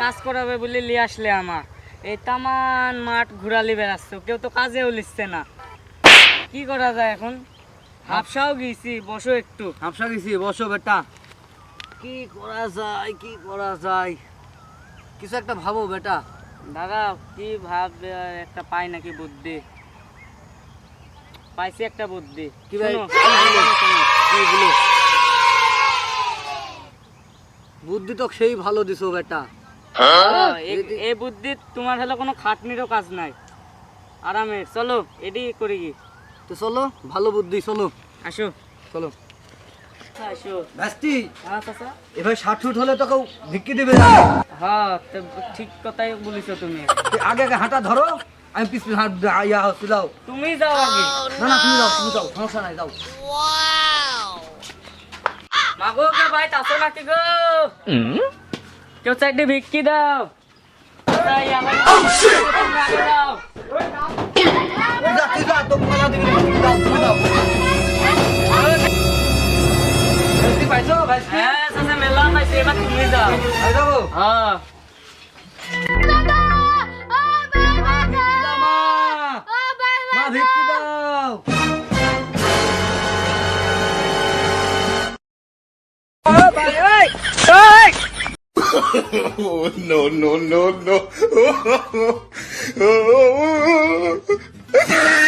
কাজ করাবে বলে নিয়ে আসলে আমার। এই তামান মাঠ ঘুরালি বেড়াচ্ছ কেউ তো কাজেও লিখছে না। কি করা যায় এখন? হাফসাও গিয়েছি বসো একটু। হাফসা গেছি বসো বেটা। কি করা যায় কি করা যায়? কিছু একটা ভাবো বেটা। দাদা কি ভাব একটা পাই নাকি বুদ্ধি? পাইছি একটা বুদ্ধি। কি ভাই? শোনো, কি বলো? শোনো। কি বলো? বুদ্ধি তো সেই ভালো দিছো বেটা। এই বুদ্ধি তোমার হলো কোনো খাটনিরও কাজ নাই। আরামে চলো এডি করি। কি তো চলো ভালো বুদ্ধি চলো। আসো। চলো। আসো। হ্যাঁ চাচা। এবার ষাট ফুট হলে তো কেউ ভিক্ষি দিবে হ্যাঁ ঠিক কথাই বলেছ তুমি। আগে আগে হাঁটা ধরো। আমি পিছ ইয়া হচ্ছিলাও তুমি যাও আগে। না না তুমি যাও তুমি যাও সমস্যা নাই যাও। মাগো কে ভাই তাসো নাকি গো? কেউ চারটি ভিক্ষি দাও। পাইছো ব্যস্তি হ্যাঁ মেলা পাইছে এবার তুমি যাও। যাব হ্যাঁ ভিক্ষি দাও। Oh, no, no, no, no.